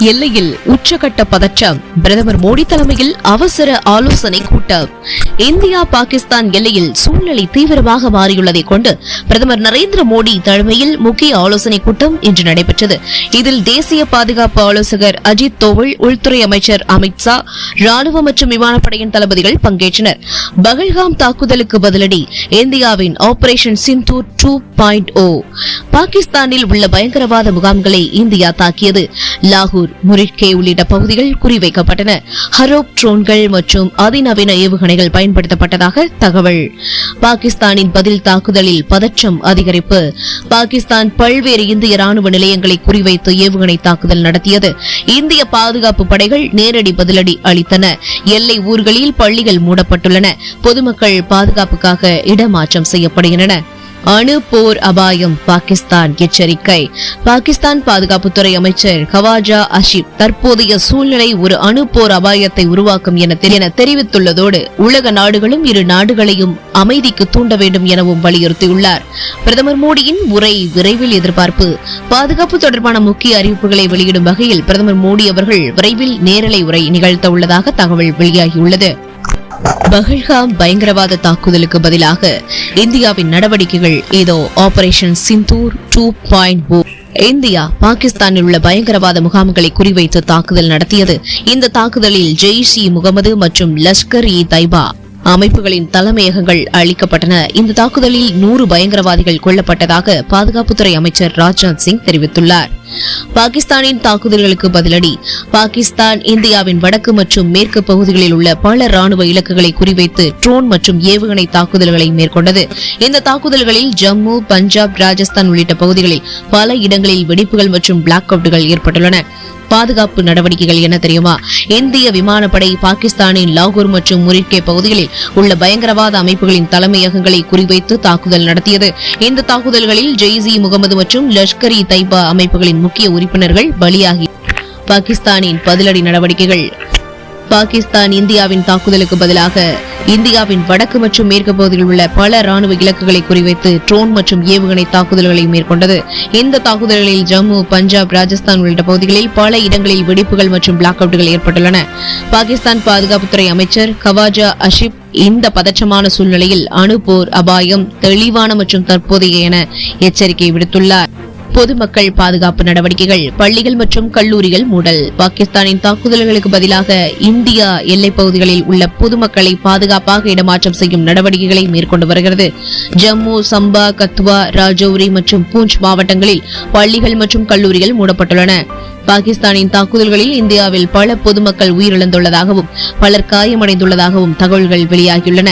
எல்லையில் உச்சகட்ட பதற்றம். பிரதமர் மோடி தலைமையில் அவசர ஆலோசனை கூட்டம். இந்தியா பாகிஸ்தான் எல்லையில் சூழ்நிலை தீவிரமாக மாறியுள்ளதை கொண்டு பிரதமர் நரேந்திர மோடி தலைமையில் முக்கிய ஆலோசனை கூட்டம் இன்று நடைபெற்றது. இதில் தேசிய பாதுகாப்பு ஆலோசகர் அஜித் தோவல் உள்துறை அமைச்சர் அமித் ஷா ராணுவ மற்றும் விமானப்படையின் தளபதிகள் பங்கேற்றனர். பகல்காம் தாக்குதலுக்கு பதிலடி இந்தியாவின் operation Sindoor two point O. பாகிஸ்தானில் உள்ள பயங்கரவாத முகாம்களை இந்தியா தாக்கியது. லாகூர் முரிட்கே உள்ளிட்ட பகுதிகள் குறிவைக்கப்பட்டன. ஹரோப் ட்ரோன்கள் மற்றும் அதிநவீன ஏவுகணைகள் பயன்படுத்தப்பட்டதாக தகவல். பாகிஸ்தானின் பதில் தாக்குதலில் பதற்றம் அதிகரிப்பு. பாகிஸ்தான் பல்வேறு இந்திய ராணுவ நிலையங்களை குறிவைத்து ஏவுகணை தாக்குதல் நடத்தியது. இந்திய பாதுகாப்பு படைகள் நேரடி பதிலடி அளித்தன. எல்லை ஊர்களில் பள்ளிகள் மூடப்பட்டுள்ளன. பொதுமக்கள் பாதுகாப்புக்காக இடமாற்றம் செய்யப்படுகின்றன. அணு போர் அபாயம் பாகிஸ்தான் எச்சரிக்கை. பாகிஸ்தான் பாதுகாப்புத்துறை அமைச்சர் கவாஜா அஷிப் தற்போதைய சூழ்நிலை ஒரு அணு போர் அபாயத்தை உருவாக்கும் என என தெரிவித்துள்ளதோடு உலக நாடுகளும் இரு நாடுகளையும் அமைதிக்கு தூண்ட வேண்டும் எனவும் வலியுறுத்தியுள்ளார். பிரதமர் மோடியின் உரை விரைவில் எதிர்பார்ப்பு. பாதுகாப்பு தொடர்பான முக்கிய அறிவிப்புகளை வெளியிடும் வகையில் பிரதமர் மோடி அவர்கள் விரைவில் நேரலை உரை நிகழ்த்த உள்ளதாக தகவல் வெளியாகியுள்ளது. பகல்காம் பயங்கரவாத தாக்குதலுக்கு பதிலாக இந்தியாவின் நடவடிக்கைகள் ஏதோ operation Sindoor two point India பாகிஸ்தானில் உள்ள பயங்கரவாத முகாம்களை குறிவைத்து தாக்குதல் நடத்தியது. இந்த தாக்குதலில் ஜெய்ஷ் இ முகமது மற்றும் லஷ்கர் இ தைபா அமைப்புகளின் தலைமையகங்கள் அளிக்கப்பட்டன. இந்த தாக்குதலில் நூறு பயங்கரவாதிகள் கொல்லப்பட்டதாக பாதுகாப்புத்துறை அமைச்சர் ராஜ்நாத் சிங் தெரிவித்துள்ளார். பாகிஸ்தானின் தாக்குதல்களுக்கு பதிலடி பாகிஸ்தான் இந்தியாவின் வடக்கு மற்றும் மேற்கு பகுதிகளில் உள்ள பல ராணுவ இலக்குகளை குறிவைத்து ட்ரோன் மற்றும் ஏவுகணை தாக்குதல்களை மேற்கொண்டது. இந்த தாக்குதல்களில் ஜம்மு பஞ்சாப் ராஜஸ்தான் உள்ளிட்ட பகுதிகளில் பல இடங்களில் வெடிப்புகள் மற்றும் பிளாக் அவுட்டுகள் ஏற்பட்டுள்ளன. பாதுகாப்பு நடவடிக்கைகள் என தெரியுமா? இந்திய விமானப்படை பாகிஸ்தானின் லாகூர் மற்றும் முரிட்கே பகுதிகளில் உள்ள பயங்கரவாத அமைப்புகளின் தலைமையகங்களை குறிவைத்து தாக்குதல் நடத்தியது. இந்த தாக்குதல்களில் ஜெய்சி முகமது மற்றும் லஷ்கர் இ தைபா அமைப்புகளின் முக்கிய உறுப்பினர்கள் பலியாகி பாகிஸ்தானின் பதிலடி நடவடிக்கைகள். பாகிஸ்தான் இந்தியாவின் தாக்குதலுக்கு பதிலாக இந்தியாவின் வடக்கு மற்றும் மேற்கு பகுதியில் உள்ள பல ராணுவ இலக்குகளை குறிவைத்து ட்ரோன் மற்றும் ஏவுகணை தாக்குதல்களை மேற்கொண்டது. இந்த தாக்குதல்களில் ஜம்மு பஞ்சாப் ராஜஸ்தான் உள்ளிட்ட பகுதிகளில் பல இடங்களில் வெடிப்புகள் மற்றும் பிளாக் அவுட்டுகள் ஏற்பட்டுள்ளன. பாகிஸ்தான் பாதுகாப்புத்துறை அமைச்சர் கவாஜா அஷிப் இந்த பதற்றமான சூழ்நிலையில் அணு போர் அபாயம் தெளிவான மற்றும் தற்போதைய என எச்சரிக்கை விடுத்துள்ளார். பொதுமக்கள் பாதுகாப்பு நடவடிக்கைகள் பள்ளிகள் மற்றும் கல்லூரிகள் மூடல். பாகிஸ்தானின் தாக்குதல்களுக்கு பதிலாக இந்தியா எல்லைப் பகுதிகளில் உள்ள பொதுமக்களை பாதுகாப்பாக இடமாற்றம் செய்யும் நடவடிக்கைகளை மேற்கொண்டு வருகிறது. ஜம்மு சம்பா கத்வா ராஜௌரி மற்றும் பூஞ்ச் மாவட்டங்களில் பள்ளிகள் மற்றும் கல்லூரிகள் மூடப்பட்டுள்ளன. பாகிஸ்தானின் தாக்குதல்களில் இந்தியாவில் பல பொதுமக்கள் உயிரிழந்துள்ளதாகவும் பலர் காயமடைந்துள்ளதாகவும் தகவல்கள் வெளியாகியுள்ளன.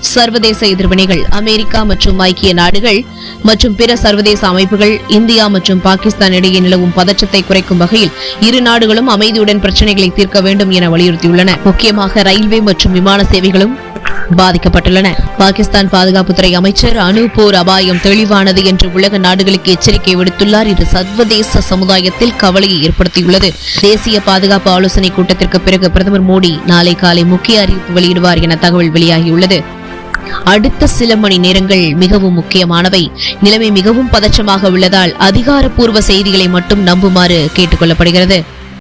சர்வதேச எதிர்வினைகள் அமெரிக்கா மற்றும் ஐக்கிய நாடுகள் மற்றும் பிற சர்வதேச அமைப்புகள் இந்தியா மற்றும் பாகிஸ்தான் இடையே நிலவும் பதற்றத்தை குறைக்கும் வகையில் இரு நாடுகளும் அமைதியுடன் பிரச்சினைகளை தீர்க்க வேண்டும் என வலியுறுத்தியுள்ளன. முக்கியமாக ரயில்வே மற்றும் விமான சேவைகளும் பாதிக்கப்பட்டுள்ளன. பாகிஸ்தான் பாதுகாப்புத்துறை அமைச்சர் அணு போர் அபாயம் தெளிவானது என்று உலக நாடுகளுக்கு எச்சரிக்கை விடுத்துள்ளார். இது சர்வதேச சமுதாயத்தில் கவலையை ஏற்படுத்தியுள்ளது. தேசிய பாதுகாப்பு ஆலோசனை கூட்டத்திற்கு பிறகு பிரதமர் மோடி நாளை காலை முக்கிய அறிவிப்பு வெளியிடுவார் என தகவல் வெளியாகியுள்ளது. அடுத்த சில மணி நேரங்கள் மிகவும் முக்கியமானவை. நிலைமை மிகவும் பதற்றமாக உள்ளதால் அதிகாரப்பூர்வ செய்திகளை மட்டும் நம்புமாறு கேட்டுக்கொள்ளப்படுகிறது.